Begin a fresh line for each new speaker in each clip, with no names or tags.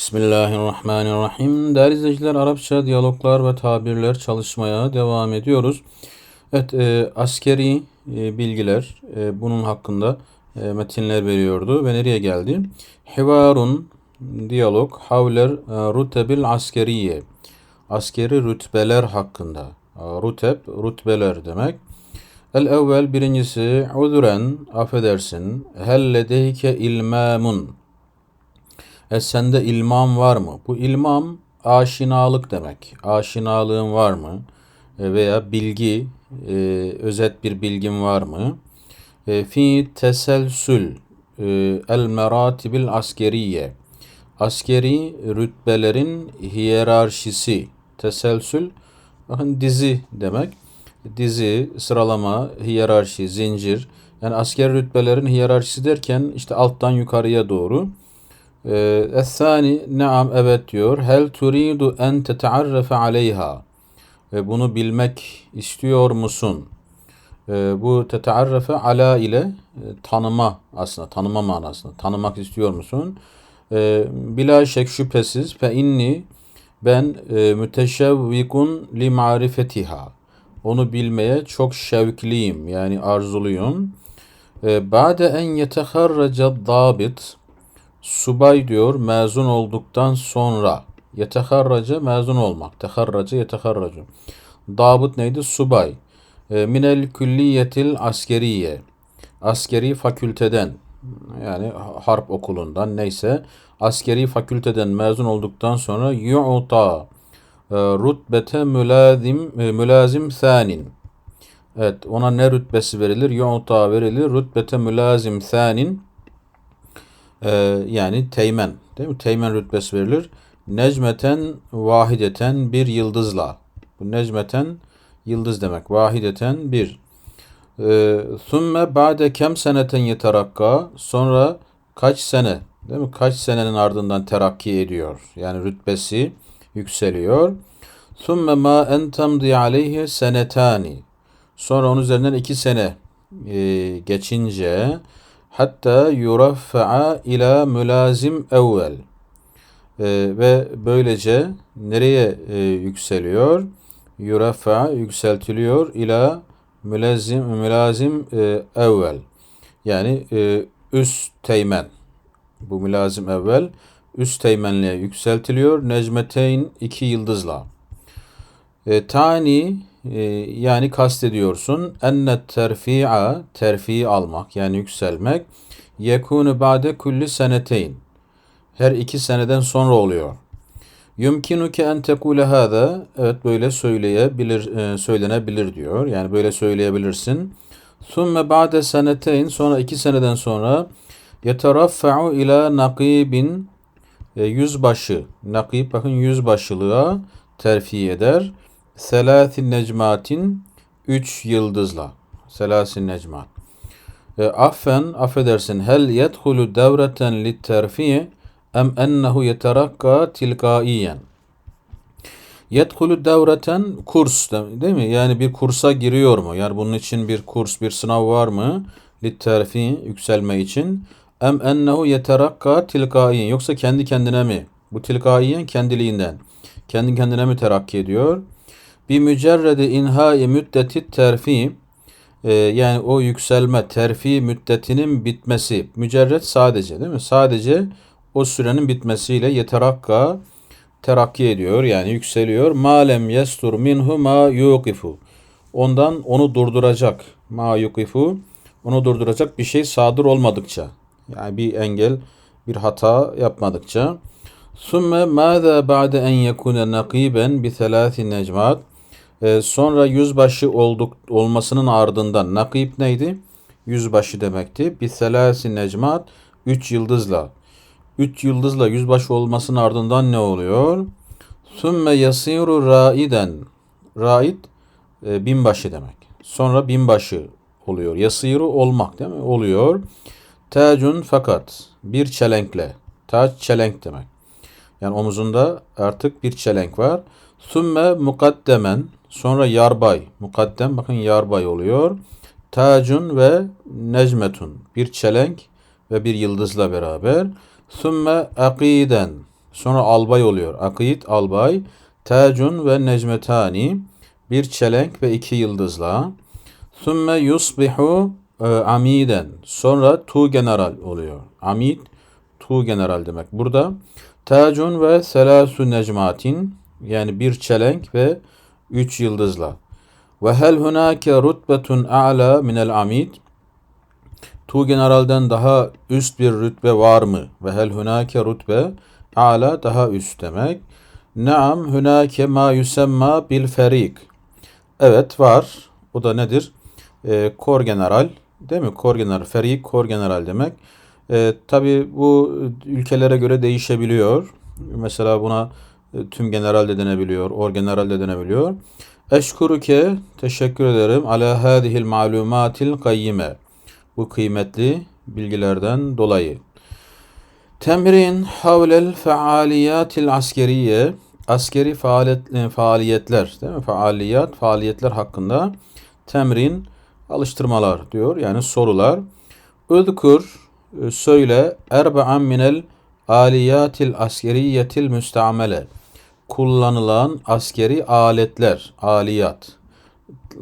Bismillahirrahmanirrahim. Değerli izleyiciler, Arapça diyaloglar ve tabirler çalışmaya devam ediyoruz. Evet, e, askeri e, bilgiler e, bunun hakkında e, metinler veriyordu ve nereye geldi? Hivarun diyalog havler e, rutebil askeriye. Askeri rütbeler hakkında. E, Ruteb, rütbeler demek. El evvel birincisi uzuren affedersin. Hel ledeyke ilmamun. E sende ilmam var mı? Bu ilmam aşinalık demek. Aşinalığın var mı? E, veya bilgi, e, özet bir bilgin var mı? E, fi teselsül e, el meratibil askeriye. Askeri rütbelerin hiyerarşisi. Teselsül bakın dizi demek. Dizi, sıralama, hiyerarşi, zincir. Yani asker rütbelerin hiyerarşisi derken işte alttan yukarıya doğru. Ee, Es-sani naam evet diyor. Hel turidu en tetearrefe aleyha. Ve bunu bilmek istiyor musun? Ee, bu tetearrefe ala ile e, tanıma aslında tanıma manasında. Tanımak istiyor musun? Ee, bila şek şüphesiz fe inni ben e, müteşevvikun li marifetiha. Onu bilmeye çok şevkliyim yani arzuluyum. Ee, Ba'de en yeteharraca dabit subay diyor mezun olduktan sonra yeteharraca mezun olmak. Teharraca yeteharracu. Dabıt neydi? Subay. E, minel külliyetil askeriye. Askeri fakülteden yani harp okulundan neyse askeri fakülteden mezun olduktan sonra yu'ta e, rutbete mülazim e, mülazim sanin. Evet ona ne rütbesi verilir? Yu'ta verilir. Rütbete mülazim sanin e, yani teğmen değil mi? Teğmen rütbesi verilir. Necmeten vahideten bir yıldızla. Bu necmeten yıldız demek. Vahideten bir. Sümme e, ba'de kem seneten yeterakka. Sonra kaç sene değil mi? Kaç senenin ardından terakki ediyor. Yani rütbesi yükseliyor. Sümme ma entemdi aleyhi senetani. Sonra onun üzerinden iki sene e, geçince hatta yuraffa'a ila mülazim evvel e, ve böylece nereye e, yükseliyor? Yuraffa yükseltiliyor ila mülazim mülazim e, evvel yani e, üst teğmen bu mülazim evvel üst teğmenliğe yükseltiliyor. Necmeteyn iki yıldızla. E, tani ee, yani kastediyorsun enne terfi'a terfi almak yani yükselmek yekunu ba'de kulli seneteyn her iki seneden sonra oluyor. Yumkinuke en tekule hâzâ evet böyle söyleyebilir e, söylenebilir diyor. Yani böyle söyleyebilirsin. Thumme ba'de seneteyn sonra iki seneden sonra yeteraffa'u ila nakibin e, yüzbaşı nakib bakın yüzbaşılığa terfi eder. Selasin necmatin üç yıldızla. Selasin necmat. E, affen affedersin hel yedhulu devreten lit terfi em ennehu yeterakka tilkaiyen. Yedhulu devreten kurs değil mi? Yani bir kursa giriyor mu? Yani bunun için bir kurs, bir sınav var mı? Lit terfi yükselme için. Em ennehu yeterakka tilkaiyen. Yoksa kendi kendine mi? Bu tilkaiyen kendiliğinden. Kendi kendine mi terakki ediyor? Bir mücerredi inhai müddeti terfi e, yani o yükselme terfi müddetinin bitmesi mücerred sadece değil mi? Sadece o sürenin bitmesiyle yeterakka terakki ediyor yani yükseliyor. Malem yestur minhu ma yuqifu. Ondan onu durduracak. Ma yuqifu. Onu durduracak bir şey sadır olmadıkça. Yani bir engel, bir hata yapmadıkça. Sümme mâzâ ba'de en yekune nakiben bi thelâthi necmat. Ee, sonra yüzbaşı olduk olmasının ardından nakip neydi? Yüzbaşı demekti. Bir selasi necmat üç yıldızla. Üç yıldızla yüzbaşı olmasının ardından ne oluyor? Sümme yasiru raiden. Raid e, binbaşı demek. Sonra binbaşı oluyor. Yasiru olmak değil mi? Oluyor. Tacun fakat bir çelenkle. Taç çelenk demek. Yani omuzunda artık bir çelenk var. Sümme mukaddemen Sonra yarbay. Mukaddem bakın yarbay oluyor. Tacun ve necmetun. Bir çelenk ve bir yıldızla beraber. Sümme akiden. Sonra albay oluyor. Akit, albay. Tacun ve necmetani. Bir çelenk ve iki yıldızla. Thumme yusbihu e, amiden. Sonra tu general oluyor. Amid tu general demek. Burada tacun ve selasu necmatin yani bir çelenk ve üç yıldızla. Ve hel hunake rutbetun a'la minel amid. Tu generalden daha üst bir rütbe var mı? Ve hel hunake rutbe a'la daha üst demek. Naam hunake ma yusemma bil ferik. Evet var. O da nedir? E, kor general değil mi? Kor general, ferik kor general demek. E, Tabi bu ülkelere göre değişebiliyor. Mesela buna tüm general de denebiliyor, or general de denebiliyor. Eşkuruke teşekkür ederim ala hadihil malumatil kayyime. Bu kıymetli bilgilerden dolayı. Temrin havlel faaliyatil askeriye. Askeri faaliyet, e, faaliyetler değil mi? Faaliyat, faaliyetler hakkında temrin, alıştırmalar diyor. Yani sorular. Ödkur, e, söyle, erba'an minel aliyatil askeriyetil müstamele kullanılan askeri aletler, aliyat.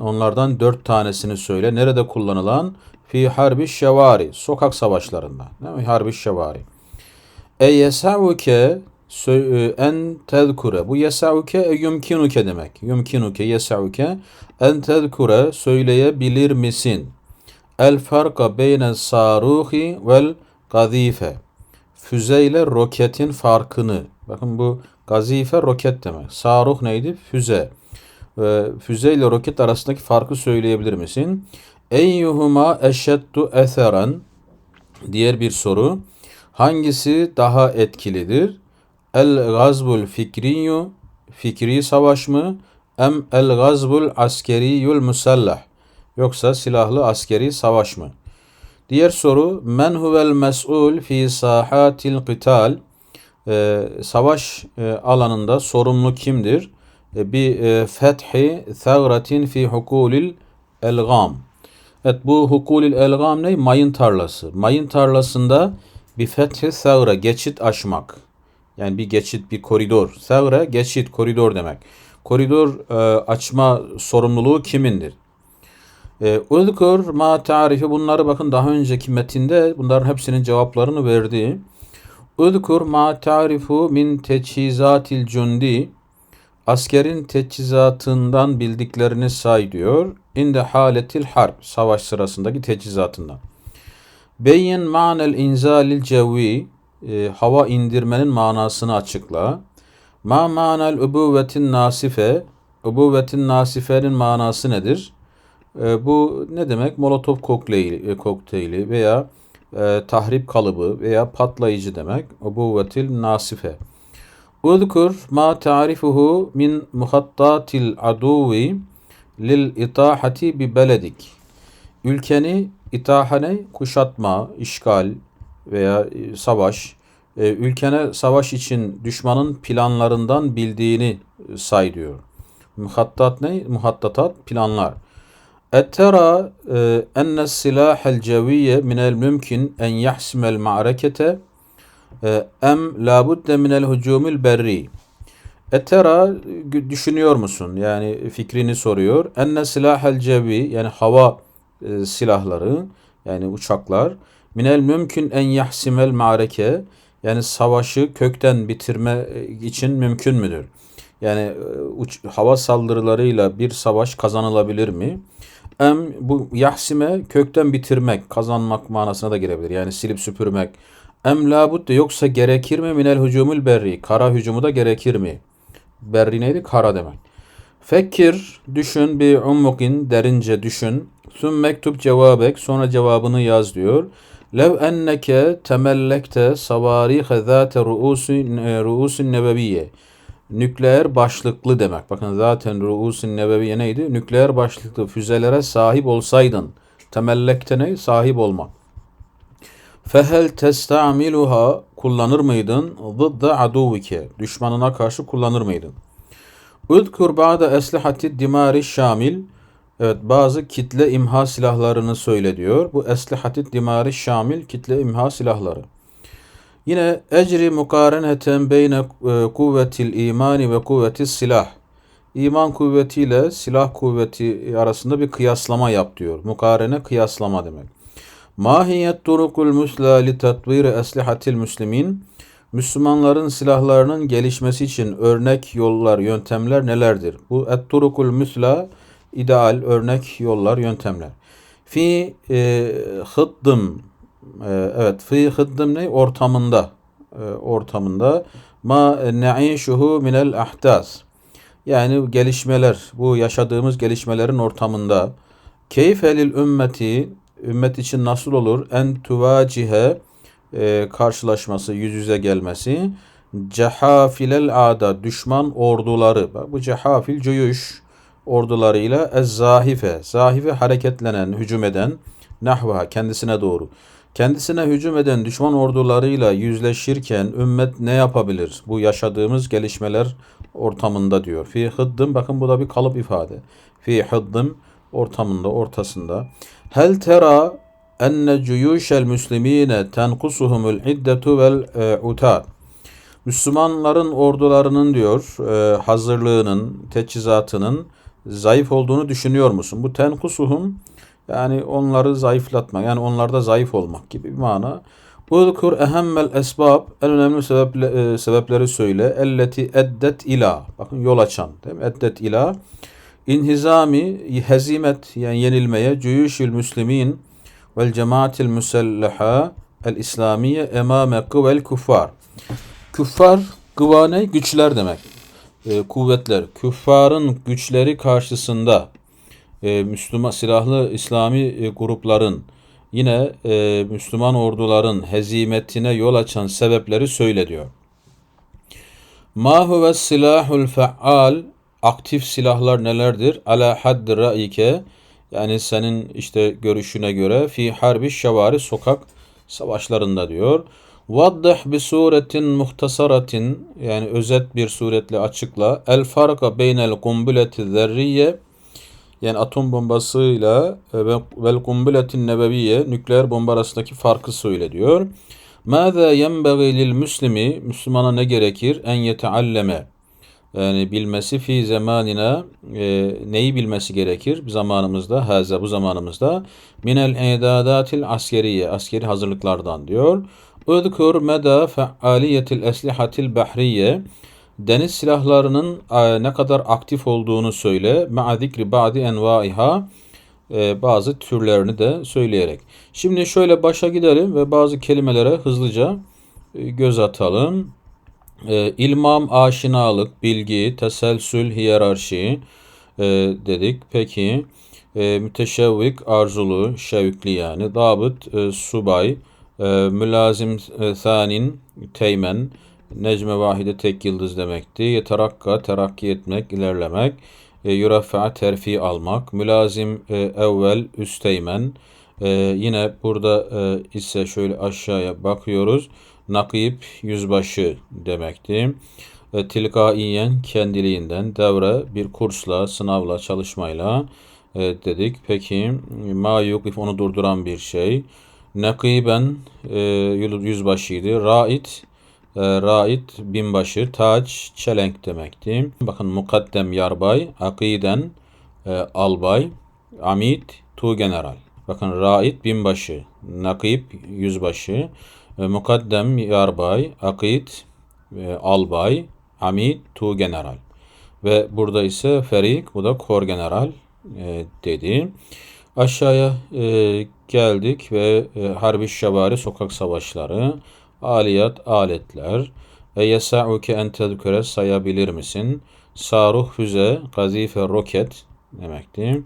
Onlardan dört tanesini söyle. Nerede kullanılan? Fi harbi şevari. Sokak savaşlarında. Değil mi? Harbi şevari. E yesavuke e, en tezkure. Bu yesavuke e yumkinuke demek. Yumkinuke yesavuke en tezkure söyleyebilir misin? El farka beyne saruhi vel gazife. Füze ile roketin farkını. Bakın bu Gazife roket demek. Saruh neydi? Füze. Ee, füze ile roket arasındaki farkı söyleyebilir misin? Eyyuhuma eşeddu eseren. Diğer bir soru. Hangisi daha etkilidir? El gazbul fikriyu fikri savaş mı? Em el gazbul askeriyul musallah. Yoksa silahlı askeri savaş mı? Diğer soru men huvel mes'ul fi sahatil qital? E, savaş e, alanında sorumlu kimdir? E, bir e, fethi thagratin fi hukulil elgam. Evet bu hukulil elgam ne? Mayın tarlası. Mayın tarlasında bir fethi thagra geçit aşmak. Yani bir geçit, bir koridor. Thagra geçit, koridor demek. Koridor e, açma sorumluluğu kimindir? E, Uzkur ma tarifi bunları bakın daha önceki metinde bunların hepsinin cevaplarını verdi. Udkur ma ta'rifu min teçhizatil cundi. Askerin teçhizatından bildiklerini say diyor. İnde haletil harp. Savaş sırasındaki teçhizatından. Beyin manel inzalil cevvi. E, hava indirmenin manasını açıkla. Ma manel ubuvetin nasife. Ubuvetin nasifenin manası nedir? E, bu ne demek? Molotov kokteyli, e, kokteyli veya e, tahrip kalıbı veya patlayıcı demek. Ubuvvetil nasife. Uzkur ma ta'rifuhu min muhattatil aduvi lil itahati bi beledik. Ülkeni itahane kuşatma, işgal veya e, savaş, e, ülkene savaş için düşmanın planlarından bildiğini say diyor. Muhattat ne? Muhattatat planlar. Ettera enne silahel ceviye minel mümkün en yahsimel ma'rekete em labudde minel hücumil berri. Ettera düşünüyor musun? Yani fikrini soruyor. Enne silahel cevi yani hava e, silahları yani uçaklar minel mümkün en yahsimel ma'reke yani savaşı kökten bitirme için mümkün müdür? Yani uç, hava saldırılarıyla bir savaş kazanılabilir mi? Em bu yahsime kökten bitirmek, kazanmak manasına da gelebilir. Yani silip süpürmek. Em labudde yoksa gerekir mi minel hücumul berri? Kara hücumu da gerekir mi? Berri neydi? Kara demek. Fekir, düşün bir ummukin, derince düşün. Süm mektup cevabek, sonra cevabını yaz diyor. Lev enneke temellekte savarihe zâte ruusin, ruusin nebeviye nükleer başlıklı demek. Bakın zaten ruusun nebeviye neydi? Nükleer başlıklı füzelere sahip olsaydın. Temellekte ne? Sahip olma. Fehel testamiluha kullanır mıydın? Zıdda aduvike. Düşmanına karşı kullanır mıydın? Udkur ba'da eslihati dimari şamil. Evet bazı kitle imha silahlarını söyle diyor. Bu eslihati dimari şamil kitle imha silahları. Yine ecri mukareneten beyne e, kuvvetil imani ve kuvvetis silah. İman kuvvetiyle silah kuvveti arasında bir kıyaslama yap diyor. Mukarene kıyaslama demek. Mahiyet turukul musla li tatvir eslihatil muslimin. Müslümanların silahlarının gelişmesi için örnek yollar, yöntemler nelerdir? Bu et turukul musla ideal örnek yollar, yöntemler. Fi e, hıddım e, evet fi hıddım? Ortamında e, ortamında ma ne'işuhu minel ahdas yani gelişmeler, bu yaşadığımız gelişmelerin ortamında keyfelil ümmeti, ümmet için nasıl olur? En tuvacihe e, karşılaşması, yüz yüze gelmesi. Cehafilel ada, düşman orduları. Bu cehafil cüyüş ordularıyla ez zahife, zahife hareketlenen, hücum eden, nahva kendisine doğru. Kendisine hücum eden düşman ordularıyla yüzleşirken ümmet ne yapabilir? Bu yaşadığımız gelişmeler ortamında diyor. Fi hıddım bakın bu da bir kalıp ifade. Fi hıddım ortamında, ortasında. Hel tera enne cuyuşel müslimine tenkusuhumul iddetu vel e, utar. Müslümanların ordularının diyor e, hazırlığının, teçhizatının zayıf olduğunu düşünüyor musun? Bu tenkusuhum yani onları zayıflatmak, yani onlarda zayıf olmak gibi bir mana. Uzkur ehemmel esbab, en önemli sebeple, e, sebepleri söyle. Elleti eddet ila, bakın yol açan, değil mi? Eddet ila. İnhizami, hezimet, yani yenilmeye, cüyüşül müslimin vel cemaatil müselleha el İslamiye emame kıvel kuffar. Küffar, gıvane güçler demek. E, kuvvetler. Küffarın güçleri karşısında e, Müslüman silahlı İslami e, grupların yine e, Müslüman orduların hezimetine yol açan sebepleri söyle diyor. Ma huve silahul feal aktif silahlar nelerdir? Ala haddi ra'ike yani senin işte görüşüne göre fi harbi şevari sokak savaşlarında diyor. Vaddih bi suretin muhtasaratin yani özet bir suretle açıkla. El farka beynel kumbuleti zerriye yani atom bombasıyla e, vel kumbuletin nebeviye nükleer bomba arasındaki farkı söyle diyor. Mâzâ yenbeği lil müslimi Müslümana ne gerekir? En yetealleme yani bilmesi fi zamanina e, neyi bilmesi gerekir zamanımızda haza bu zamanımızda minel idadatil askeriye askeri hazırlıklardan diyor. Udkur meda faaliyetil eslihatil bahriye deniz silahlarının e, ne kadar aktif olduğunu söyle. Ma'a zikri ba'di envaiha e, bazı türlerini de söyleyerek. Şimdi şöyle başa gidelim ve bazı kelimelere hızlıca e, göz atalım. İlmam, aşinalık, bilgi, teselsül, hiyerarşi dedik. Peki müteşevvik, arzulu, şevkli yani. Dabıt, subay, mülazim, thanin, teğmen, Necme vahide tek yıldız demekti. Yeterakka terakki etmek, ilerlemek. E, Yurafa terfi almak. Mülazim e, evvel üsteymen. E, yine burada e, ise şöyle aşağıya bakıyoruz. Nakip yüzbaşı demekti. E, tilkaiyen kendiliğinden devre bir kursla, sınavla, çalışmayla e, dedik. Peki ma yukif onu durduran bir şey. Nakiben e, yüzbaşıydı. Ra'it e, Rait binbaşı, taç, çelenk demekti. Bakın mukaddem yarbay, akiden e, albay, amit tu general. Bakın rait binbaşı, nakip yüzbaşı, e, mukaddem yarbay, akid e, albay, amit tu general. Ve burada ise ferik, bu da kor general e, dedi. Aşağıya e, geldik ve e, harbi şavari sokak savaşları Aliyat aletler. E yesa'uke en tezküre sayabilir misin? Saruh füze, gazife roket demekti.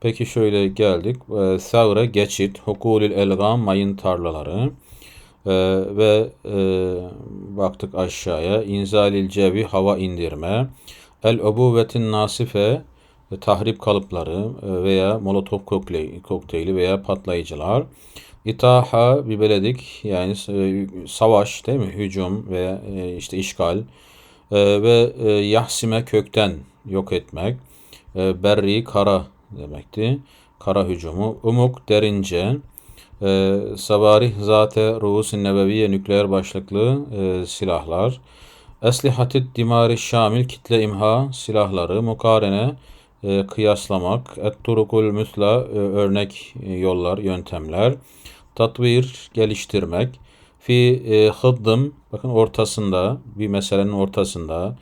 Peki şöyle geldik. E, Savre geçit, hukulül elgam mayın tarlaları. E, ve e, baktık aşağıya. İnzalil cevi hava indirme. El obuvetin nasife e, tahrip kalıpları e, veya molotof kokteyli veya patlayıcılar. İtaha bir beledik yani e, savaş değil mi? Hücum ve e, işte işgal e, ve yahsime kökten yok etmek. Berri kara demekti. Kara hücumu. Umuk derince. Savarih zate ruusin nebeviye nükleer başlıklı silahlar. Eslihatid dimari şamil kitle imha silahları. Mukarene kıyaslamak. Et turukul müsla örnek yollar, yöntemler. Tatvir geliştirmek. Fi e, hıddım bakın ortasında bir meselenin ortasında.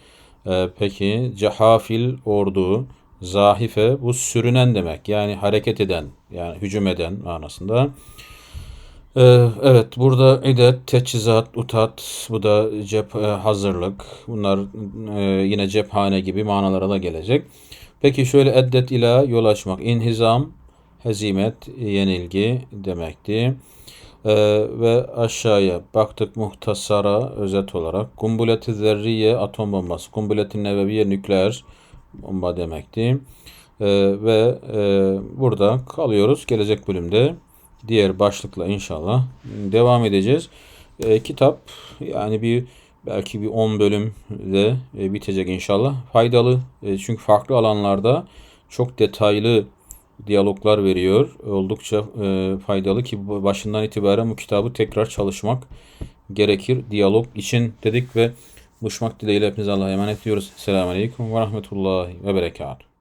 E, peki cehafil ordu. Zahife bu sürünen demek. Yani hareket eden yani hücum eden manasında. Ee, evet burada idet, teçhizat, utat, bu da cep e, hazırlık. Bunlar e, yine cephane gibi manalara da gelecek. Peki şöyle eddet ila yol açmak. İnhizam, hezimet, yenilgi demekti. Ee, ve aşağıya baktık muhtasara özet olarak. Kumbuleti zerriye atom bombası. Kumbuleti nebeviye nükleer bomba demekti. Ee, ve e, burada kalıyoruz. Gelecek bölümde diğer başlıkla inşallah devam edeceğiz. Ee, kitap yani bir belki bir 10 bölümde e, bitecek inşallah. Faydalı e, çünkü farklı alanlarda çok detaylı diyaloglar veriyor. Oldukça e, faydalı ki başından itibaren bu kitabı tekrar çalışmak gerekir. Diyalog için dedik ve buluşmak dileğiyle hepinize Allah'a emanet ediyoruz. Selamun Aleyküm ve Rahmetullahi ve Berekatuhu.